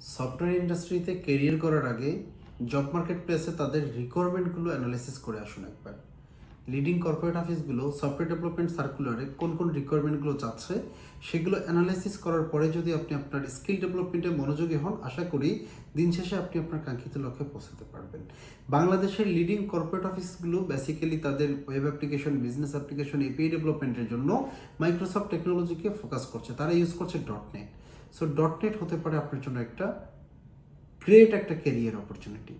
Software ইন্ডাস্ট্রিতে career করার আগে জব মার্কেট প্লেসে তাদের রিকোয়ারমেন্টগুলো অ্যানালাইসিস করে আসুন একবার। লিডিং কর্পোরেট অফিসগুলো সফটওয়্যার ডেভেলপমেন্ট সার্কুলারে কোন কোন রিকোয়ারমেন্টগুলো চাচ্ছে সেগুলো অ্যানালাইসিস করার পরে যদি আপনি আপনার স্কিল ডেভেলপমেন্টে মনোযোগী হন, আশা করি দিন শেষে আপনি আপনার কাঙ্ক্ষিত লক্ষ্যে পৌঁছাতে পারবেন। বাংলাদেশের লিডিং কর্পোরেট অফিসগুলো বেসিক্যালি তাদের web application business application API ডেভেলপমেন্টের জন্য মাইক্রোসফট টেকনোলজিকে ফোকাস করছে। তারা ইউজ করছে dot net so dot net হতে পারে আপনার জন্য একটা গ্রেট একটা career opportunity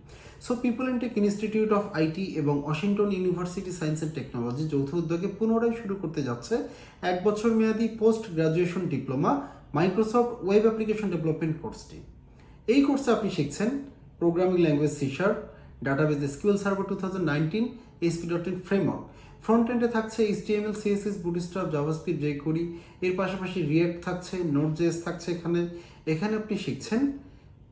so people in tech institute of IT এবং Washington university science and technology যৌথ উদ্যোগে পুনরায় শুরু করতে যাচ্ছে এক বছর মেয়াদী post graduation diploma Microsoft web application development কোর্সটি এই কোর্সে আপনি শিখছেন programming language C sharp database SQL server two thousand nineteen ASP dot net framework front এন্ডে থাকছে HTML CSS Bootstrap JavaScript jQuery এর পাশাপাশি রিয়েক্ট থাকছে নোট জেস থাকছে এখানে। এখানে আপনি শিখছেন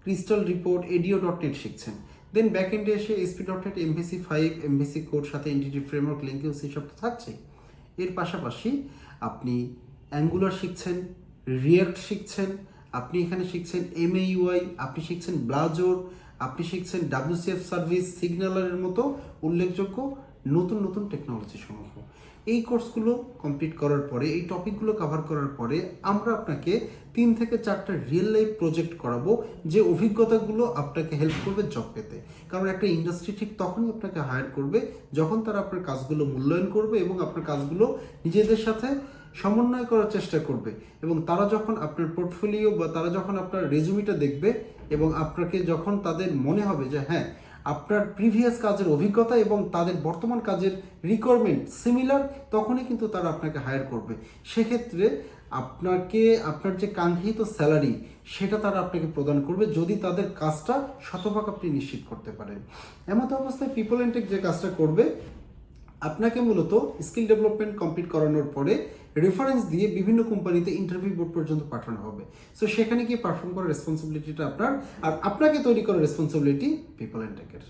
Crystal Report ADO dot net শিখছেন। দেন ব্যাক এন্ডে এসে ASP dot net MVC five MVC code সাথে এনটিটি ফ্রেমওয়ার্ক লিঙ্কেও সেসব তো থাকছে। এর পাশাপাশি আপনি অ্যাঙ্গুলার শিখছেন রিয়াক্ট শিখছেন, আপনি এখানে শিখছেন এমএইউআই আপনি শিখছেন ব্লাজোর আপনি শিখছেন ডাব্লিউসিএফ সার্ভিস সিগন্যালারের মতো উল্লেখযোগ্য নতুন নতুন টেকনোলজি সমূহ এই কোর্সগুলো কমপ্লিট করার পরে, এই টপিকগুলো কভার করার পরে, আমরা আপনাকে তিন থেকে চারটা রিয়েল লাইফ প্রজেক্ট করাবো, যে অভিজ্ঞতাগুলো আপনাকে হেল্প করবে জব পেতে। কারণ একটা ইন্ডাস্ট্রি ঠিক তখনই আপনাকে হায়ার করবে, যখন তারা আপনার কাজগুলো মূল্যায়ন করবে এবং আপনার কাজগুলো নিজেদের সাথে সমন্বয় করার চেষ্টা করবে। এবং তারা যখন আপনার পোর্টফোলিও বা তারা যখন আপনার রেজুমিটা দেখবে এবং আপনাকে যখন তাদের মনে হবে যে হ্যাঁ আপনার প্রিভিয়াস কাজের অভিজ্ঞতা এবং তাদের বর্তমান কাজের রিকোয়ারমেন্ট সিমিলার তখনই কিন্তু তারা আপনাকে হায়ার করবে। সেক্ষেত্রে আপনাকে, আপনার যে কাঙ্ক্ষিত স্যালারি সেটা তারা আপনাকে প্রদান করবে যদি তাদের কাজটা শতভাগ আপনি নিশ্চিত করতে পারেন। এমত অবস্থায় পিপল এন্টেক যে কাজটা করবে আপনাকে মূলত স্কিল ডেভেলপমেন্ট কমপ্লিট করানোর পরে রেফারেন্স দিয়ে বিভিন্ন কোম্পানিতে ইন্টারভিউ বোর্ড পর্যন্ত পাঠানো হবে। সো সেখানে গিয়ে পারফর্ম করার রেসপন্সিবিলিটিটা আপনার, আর আপনাকে তৈরি করার রেসপন্সিবিলিটি পিপল অ্যান্ড টেকের